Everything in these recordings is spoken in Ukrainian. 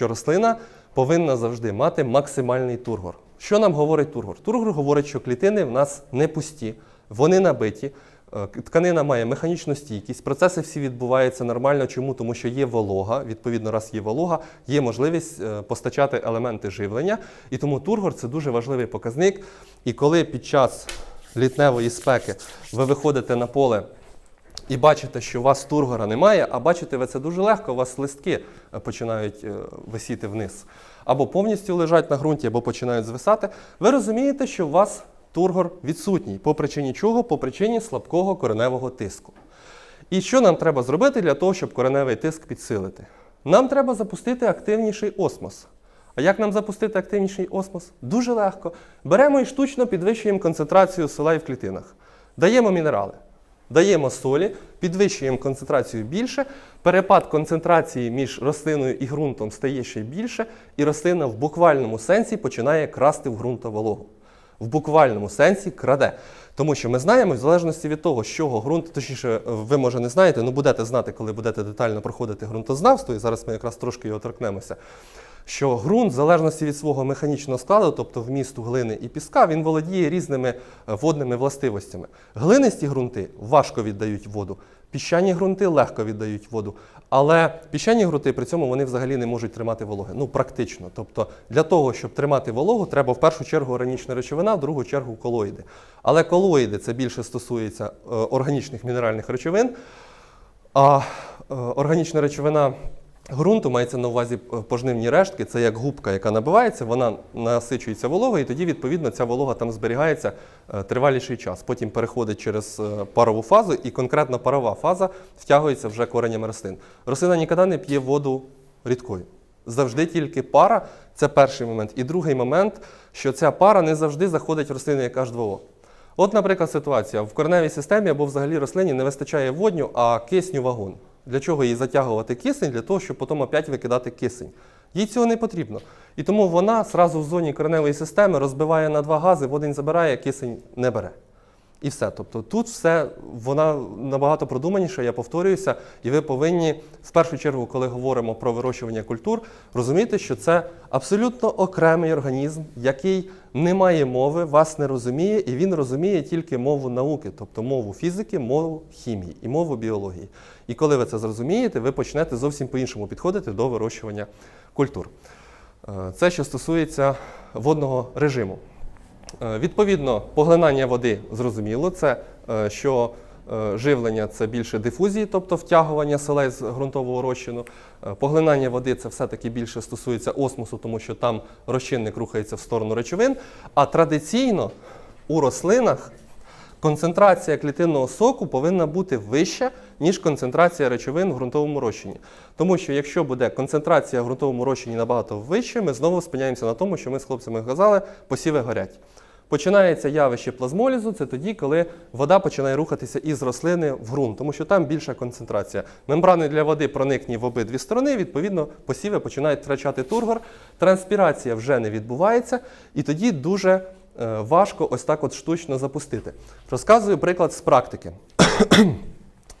що рослина повинна завжди мати максимальний тургор. Що нам говорить тургор? Тургор говорить, що клітини в нас не пусті, вони набиті. е, Тканина має механічну стійкість, процеси всі відбуваються нормально. Чому? Тому що є волога. Відповідно, раз є волога, є можливість е, постачати елементи живлення. І тому тургор це дуже важливий показник. І коли під час літневої спеки ви виходите на поле і бачите, що у вас тургора немає, а бачите ви це дуже легко, у вас листки е, починають е, висіти вниз. Або повністю лежать на ґрунті, або починають звисати. Ви розумієте, що у вас тургор відсутній. По причині чого? По причині слабкого кореневого тиску. І що нам треба зробити для того, щоб кореневий тиск підсилити? Нам треба запустити активніший осмос. А як нам запустити активніший осмос? Дуже легко. Беремо і штучно підвищуємо концентрацію солей в клітинах. Даємо мінерали. Даємо солі, підвищуємо концентрацію більше, перепад концентрації між рослиною і ґрунтом стає ще більше, і рослина в буквальному сенсі починає красти в ґрунта вологу. В буквальному сенсі краде. Тому що ми знаємо, в залежності від того, з чого ґрунт, точніше, ви може не знаєте, ну будете знати, коли будете детально проходити ґрунтознавство, і зараз ми якраз трошки його торкнемося. Що ґрунт, в залежності від свого механічного складу, тобто вмісту глини і піска, він володіє різними е, водними властивостями. Глинисті ґрунти важко віддають воду, піщані ґрунти легко віддають воду. Але піщані ґрунти при цьому вони взагалі не можуть тримати вологи. Ну, практично. Тобто, для того, щоб тримати вологу, треба в першу чергу органічна речовина, в другу чергу колоїди. Але колоїди це більше стосується е, органічних мінеральних речовин. А е, органічна речовина ґрунту мається на увазі е, пожнивні рештки, це як губка, яка набивається, вона насичується вологою, і тоді, відповідно, ця волога там зберігається е, триваліший час. Потім переходить через е, парову фазу, і конкретно парова фаза втягується вже коренями рослин. Рослина ніколи не п'є воду рідкою. Завжди тільки пара це перший момент. І другий момент, що ця пара не завжди заходить в рослини як H2O. От, наприклад, ситуація в кореневій системі або взагалі рослині не вистачає водню, а кисню вагон. Для чого їй затягувати кисень? Для того, щоб потім опять викидати кисень. Їй цього не потрібно. І тому вона зразу в зоні кореневої системи розбиває на два гази, водень забирає, кисень не бере. І все. Тобто тут все вона набагато продуманіша, я повторююся, і ви повинні в першу чергу, коли говоримо про вирощування культур, розуміти, що це абсолютно окремий організм, який не має мови, вас не розуміє, і він розуміє тільки мову науки, тобто мову фізики, мову хімії і мову біології. І коли ви це зрозумієте, ви почнете зовсім по-іншому підходити до вирощування культур. Е, Це що стосується водного режиму. Е, Відповідно, поглинання води зрозуміло, це е, що е, живлення це більше дифузії, тобто втягування селей з ґрунтового розчину. Поглинання води це все-таки більше стосується осмосу, тому що там розчинник рухається в сторону речовин. А традиційно у рослинах концентрація клітинного соку повинна бути вища, ніж концентрація речовин в ґрунтовому розчині. Тому що якщо буде концентрація в ґрунтовому розчині набагато вища, ми знову спиняємося на тому, що ми з хлопцями казали, посіви горять. Починається явище плазмолізу, це тоді, коли вода починає рухатися із рослини в ґрунт, тому що там більша концентрація. Мембрани для води проникні в обидві сторони, відповідно, посіви починають втрачати тургор, транспірація вже не відбувається, і тоді дуже е, важко ось так от штучно запустити. Розказую приклад з практики.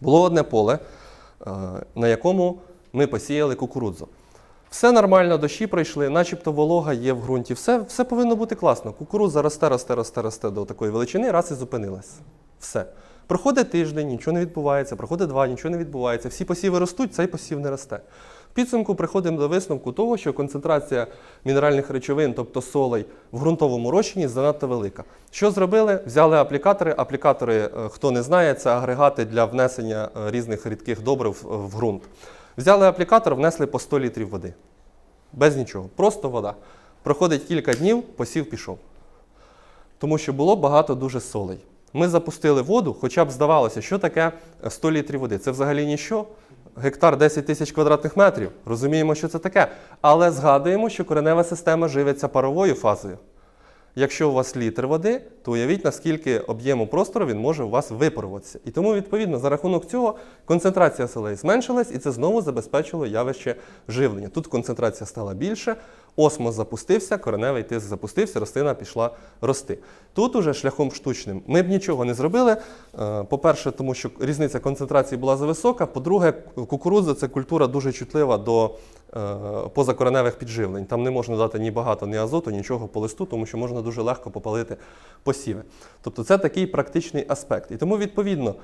Було одне поле, е, на якому ми посіяли кукурудзу. Все нормально, дощі пройшли, начебто волога є в ґрунті. Все, все повинно бути класно. Кукурудза росте, росте, росте, росте до такої величини, раз і зупинилась. Все. Проходить тиждень, нічого не відбувається, проходить два, нічого не відбувається. Всі посіви ростуть, цей посів не росте. Підсумку приходимо до висновку того, що концентрація мінеральних речовин, тобто солей, в ґрунтовому розчині занадто велика. Що зробили? Взяли аплікатори. Аплікатори, е, хто не знає, це агрегати для внесення е, різних рідких добрив е, в ґрунт. Взяли аплікатор, внесли по 100 літрів води. Без нічого, просто вода. Проходить кілька днів, посів пішов. Тому що було багато дуже солей. Ми запустили воду, хоча б здавалося, що таке 100 літрів води. Це взагалі ніщо. Гектар 10 тисяч квадратних метрів. Розуміємо, що це таке. Але згадуємо, що коренева система живиться паровою фазою. Якщо у вас літр води, то уявіть, наскільки об'єму простору він може у вас випаруватися. І тому, відповідно, за рахунок цього концентрація солей зменшилась, і це знову забезпечило явище живлення. Тут концентрація стала більше, Осмос запустився, кореневий тиск запустився, рослина пішла рости. Тут уже шляхом штучним ми б нічого не зробили. Е, По-перше, тому що різниця концентрації була зависока. По-друге, кукурудза це культура дуже чутлива до е, позакореневих підживлень. Там не можна дати ні багато, ні азоту, нічого по листу, тому що можна дуже легко попалити посіви. Тобто це такий практичний аспект. І тому, відповідно,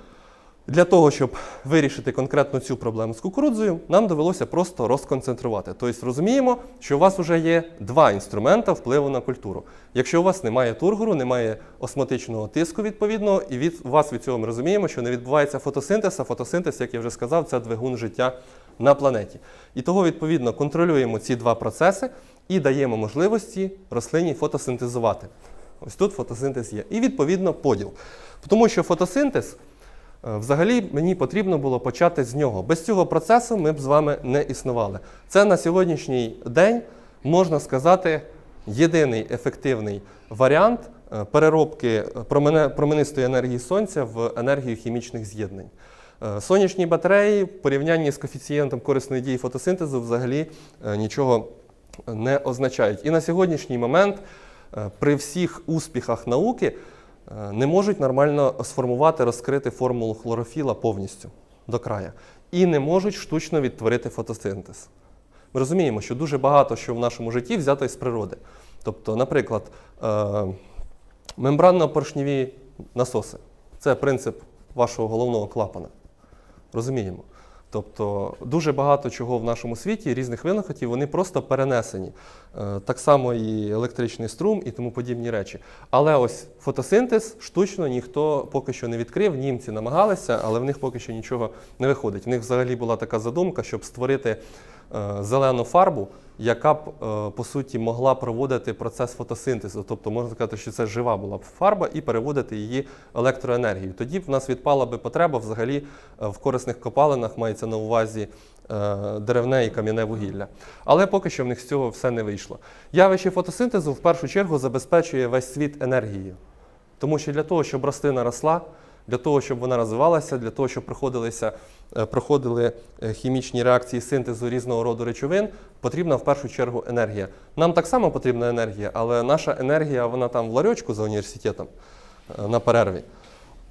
для того, щоб вирішити конкретно цю проблему з кукурудзою, нам довелося просто розконцентрувати. Тобто розуміємо, що у вас вже є два інструмента впливу на культуру. Якщо у вас немає тургору, немає осмотичного тиску відповідного, і від вас від цього ми розуміємо, що не відбувається фотосинтез, а фотосинтез, як я вже сказав, це двигун життя на планеті. І того, відповідно, контролюємо ці два процеси і даємо можливості рослині фотосинтезувати. Ось тут фотосинтез є. І відповідно поділ. Тому що фотосинтез. Е, Взагалі мені потрібно було почати з нього. Без цього процесу ми б з вами не існували. Це на сьогоднішній день можна сказати єдиний ефективний варіант е, переробки променистої енергії сонця в енергію хімічних з'єднань. Е, Сонячні батареї в порівнянні з коефіцієнтом корисної дії фотосинтезу взагалі е, нічого не означають. І на сьогоднішній момент е, при всіх успіхах науки е, не можуть нормально сформувати, розкрити формулу хлорофіла повністю до края. І не можуть штучно відтворити фотосинтез. Ми розуміємо, що дуже багато що в нашому житті взято із природи. Тобто, наприклад, е, мембранно-поршневі насоси це принцип вашого головного клапана. Розуміємо. Тобто дуже багато чого в нашому світі, різних винаходів, вони просто перенесені. Е, Так само і електричний струм і тому подібні речі. Але ось фотосинтез штучно ніхто поки що не відкрив. Німці намагалися, але в них поки що нічого не виходить. В них взагалі була така задумка, щоб створити е, зелену фарбу, яка б е, по суті могла проводити процес фотосинтезу. Тобто можна сказати, що це жива була б фарба і переводити її електроенергію. Тоді б в нас відпала би потреба взагалі е, в корисних копалинах, мається на увазі е, деревне і кам'яне вугілля. Але поки що в них з цього все не вийшло. Явище фотосинтезу в першу чергу забезпечує весь світ енергією. Тому що для того, щоб рослина росла, для того, щоб вона розвивалася, для того, щоб проходилися, е, проходили е, хімічні реакції синтезу різного роду речовин, потрібна в першу чергу енергія. Нам так само потрібна енергія, але наша енергія вона там в ларьочку за університетом е, на перерві.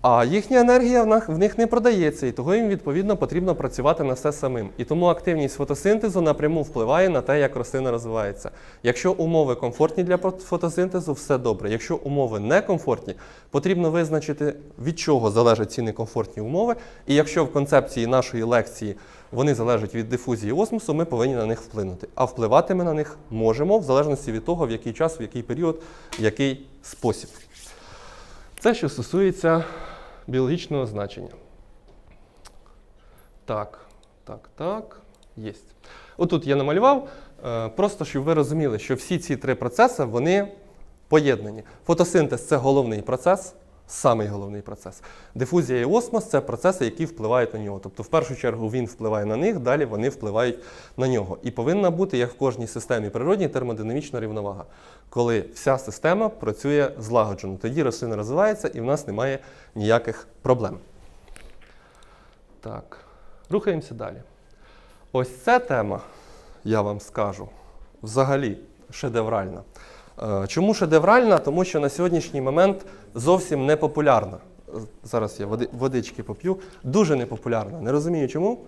А їхня енергія в них- не продається, і того їм відповідно потрібно працювати на все самим. І тому активність фотосинтезу напряму впливає на те, як рослина розвивається. Якщо умови комфортні для фото- фотосинтезу, все добре. Якщо умови некомфортні, потрібно визначити, від чого залежать ці некомфортні умови. І якщо в концепції нашої лекції вони залежать від дифузії осмосу, ми повинні на них вплинути. А впливати ми на них можемо в залежності від того, в який час, в який період, в який спосіб. Це що стосується біологічного значення. Так, так, так, є. Отут я намалював, е, просто щоб ви розуміли, що всі ці три процеси вони поєднані. Фотосинтез це головний процес, самий головний процес. Дифузія і осмос це процеси, які впливають на нього. Тобто, в першу чергу, він впливає на них, далі вони впливають на нього. І повинна бути, як в кожній системі природній, термодинамічна рівновага, коли вся система працює злагоджено. Тоді рослина розвивається і в нас немає ніяких проблем. Так, рухаємося далі. Ось ця тема, я вам скажу, взагалі шедевральна. Е, Чому шедевральна? Тому що на сьогоднішній момент зовсім не популярна. Е, Зараз я водички поп'ю. Дуже непопулярна. Не розумію чому.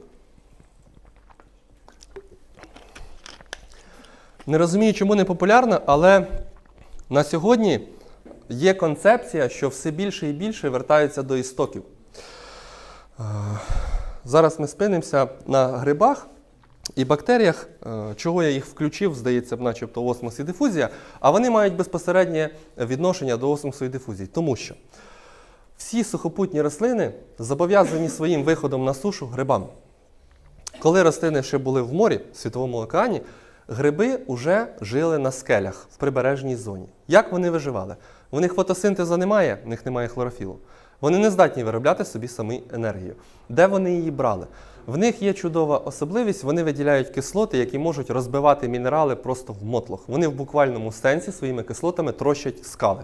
Не розумію, чому не популярна, але на сьогодні є концепція, що все більше і більше вертаються до істоків. Е, Зараз ми спинимося на грибах і бактеріях, е, чого я їх включив, здається, начебто осмос і дифузія, а вони мають безпосереднє відношення до осмосу і дифузії. Тому що всі сухопутні рослини зобов'язані своїм виходом на сушу грибам. Коли рослини ще були в морі, в світовому океані, гриби вже жили на скелях в прибережній зоні. Як вони виживали? В них фотосинтезу немає, в них немає хлорофілу. Вони не здатні виробляти собі самі енергію. Де вони її брали? В них є чудова особливість, вони виділяють кислоти, які можуть розбивати мінерали просто в мотлох. Вони в буквальному сенсі своїми кислотами трощать скали.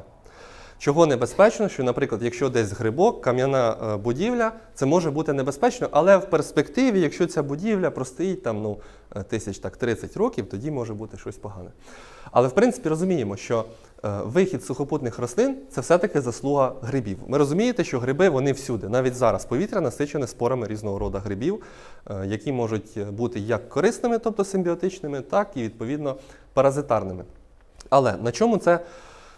Чого небезпечно, що, наприклад, якщо десь грибок, кам'яна е, будівля, це може бути небезпечно, але в перспективі, якщо ця будівля простоїть там ну, е, тисяч так 30 років, тоді може бути щось погане. Але в принципі розуміємо, що вихід сухопутних рослин це все-таки заслуга грибів. Ми розумієте, що гриби вони всюди. Навіть зараз повітря насичене спорами різного роду грибів, е, які можуть бути як корисними, тобто симбіотичними, так і відповідно паразитарними. Але на чому це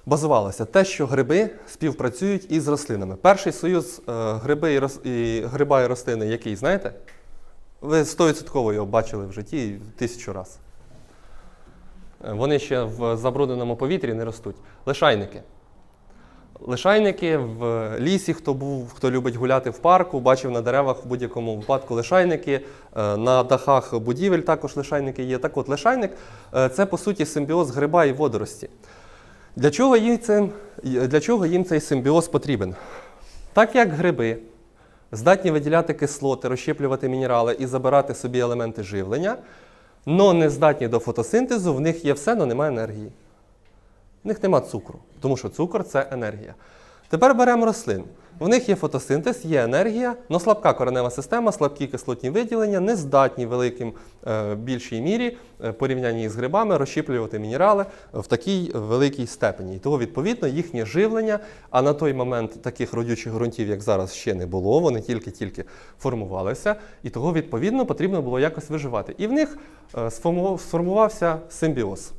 базувалося? Те, що гриби співпрацюють із рослинами. Перший союз е, гриби і, рос- і гриба і рослини, який знаєте? Ви 100% його бачили в житті тисячу разів. Е, Вони ще в забрудненому повітрі не ростуть. Лишайники. Лишайники в лісі, хто був, хто любить гуляти в парку, бачив на деревах в будь-якому випадку лишайники, е, на дахах будівель також лишайники є. Так от, лишайник е, це по суті симбіоз гриба і водорості. Для чого їм, цим, для чого їм цей симбіоз потрібен? Так як гриби здатні виділяти кислоти, розщеплювати мінерали і забирати собі елементи живлення, але не здатні до фотосинтезу, в них є все, але немає енергії. В них нема цукру, тому що цукор це енергія. Тепер беремо рослин. В них є фотосинтез, є енергія, але слабка коренева система, слабкі кислотні виділення, не здатні великим, е, більшій мірі е, порівнянні з грибами розщіплювати мінерали в такій великій степені. І того, відповідно, їхнє живлення, а на той момент таких родючих ґрунтів, як зараз, ще не було, вони тільки-тільки формувалися, і того, відповідно, потрібно було якось виживати. І в них е, сформувався симбіоз.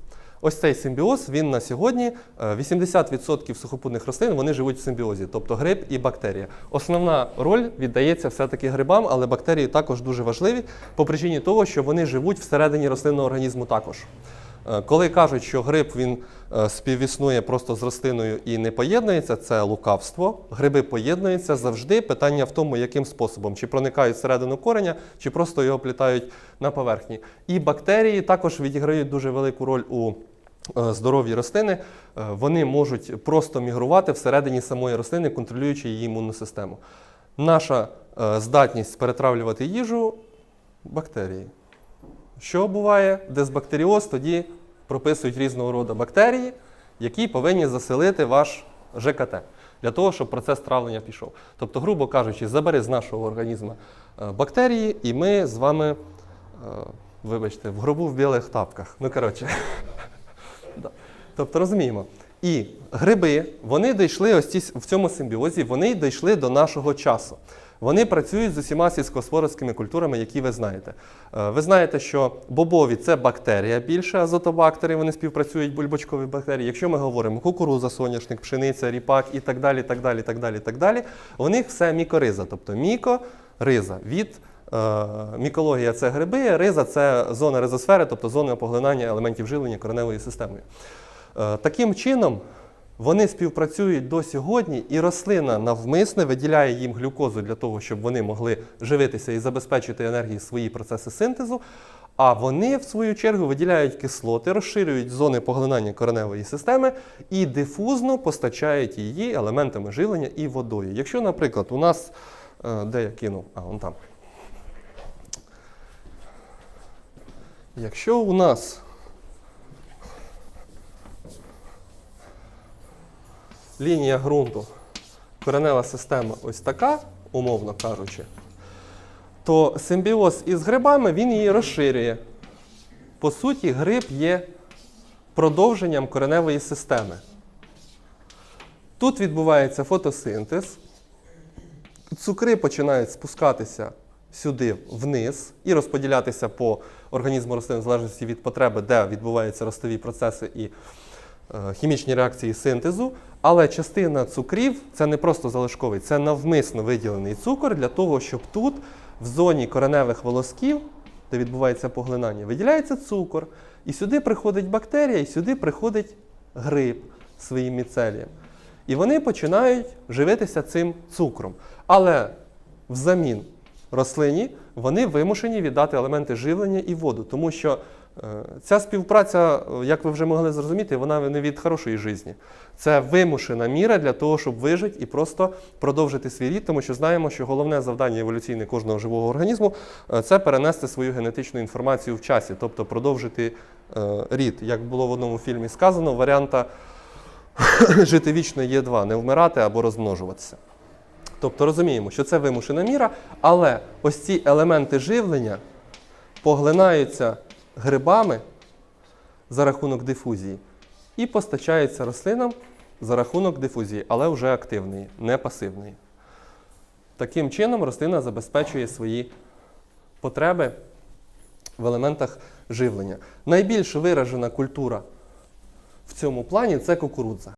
Ось цей симбіоз, він на сьогодні е, 80% сухопутних рослин вони живуть в симбіозі, тобто гриб і бактерія. Основна роль віддається все-таки грибам, але бактерії також дуже важливі по причині того, що вони живуть всередині рослинного організму також. Е, Коли кажуть, що гриб він е, співіснує просто з рослиною і не поєднується, це лукавство. Гриби поєднуються завжди. Питання в тому, яким способом, чи проникають всередину кореня, чи просто його плітають на поверхні. І бактерії також відіграють дуже велику роль у е, здоров'ї рослини. Е, Вони можуть просто мігрувати всередині самої рослини, контролюючи її імунну систему. Наша е, здатність перетравлювати їжу бактерії. Що буває? Дисбактеріоз тоді прописують різного роду бактерії, які повинні заселити ваш ЖКТ для того, щоб процес травлення пішов. Тобто, грубо кажучи, забери з нашого організму бактерії, і ми з вами, вибачте, в гробу в білих тапках. Ну, коротше. Да. Тобто розуміємо. І гриби, вони дійшли ось ці, в цьому симбіозі, вони дійшли до нашого часу. Вони працюють з усіма сільськогосподарськими культурами, які ви знаєте. Е, Ви знаєте, що бобові це бактерія більше, азотобактери, вони співпрацюють, бульбочкові бактерії. Якщо ми говоримо кукуруза, соняшник, пшениця, ріпак і так далі, так далі, так далі, так далі, у них все мікориза, тобто мікориза від Мікологія це гриби, риза це зона ризосфери, тобто зона поглинання елементів живлення кореневої системою. Е, Таким чином, вони співпрацюють до сьогодні, і рослина навмисне виділяє їм глюкозу для того, щоб вони могли живитися і забезпечити енергії свої процеси синтезу. А вони, в свою чергу, виділяють кислоти, розширюють зони поглинання кореневої системи і дифузно постачають її елементами живлення і водою. Якщо, наприклад, у нас, е, де я кинув, а, вон там. Якщо у нас лінія ґрунту, коренева система ось така, умовно кажучи, то симбіоз із грибами він її розширює. По суті, гриб є продовженням кореневої системи. Тут відбувається фотосинтез, цукри починають спускатися сюди вниз і розподілятися по організму рослин в залежності від потреби, де відбуваються ростові процеси і е, хімічні реакції синтезу. Але частина цукрів це не просто залишковий, це навмисно виділений цукор для того, щоб тут, в зоні кореневих волосків, де відбувається поглинання, виділяється цукор. І сюди приходить бактерія, і сюди приходить гриб своїм міцелієм. І вони починають живитися цим цукром. Але взамін рослині вони вимушені віддати елементи живлення і воду, тому що е, ця співпраця, е, як ви вже могли зрозуміти, вона не від хорошої житті. Це вимушена міра для того, щоб вижити і просто продовжити свій рід, тому що знаємо, що головне завдання еволюційне кожного живого організму е, це перенести свою генетичну інформацію в часі, тобто продовжити рід. Як було в одному фільмі сказано, варіанта жити вічно є два не вмирати або розмножуватися. Тобто розуміємо, що це вимушена міра, але ось ці елементи живлення поглинаються грибами за рахунок дифузії і постачаються рослинам за рахунок дифузії, але вже активної, не пасивної. Таким чином рослина забезпечує свої потреби в елементах живлення. Найбільш виражена культура в цьому плані це кукурудза.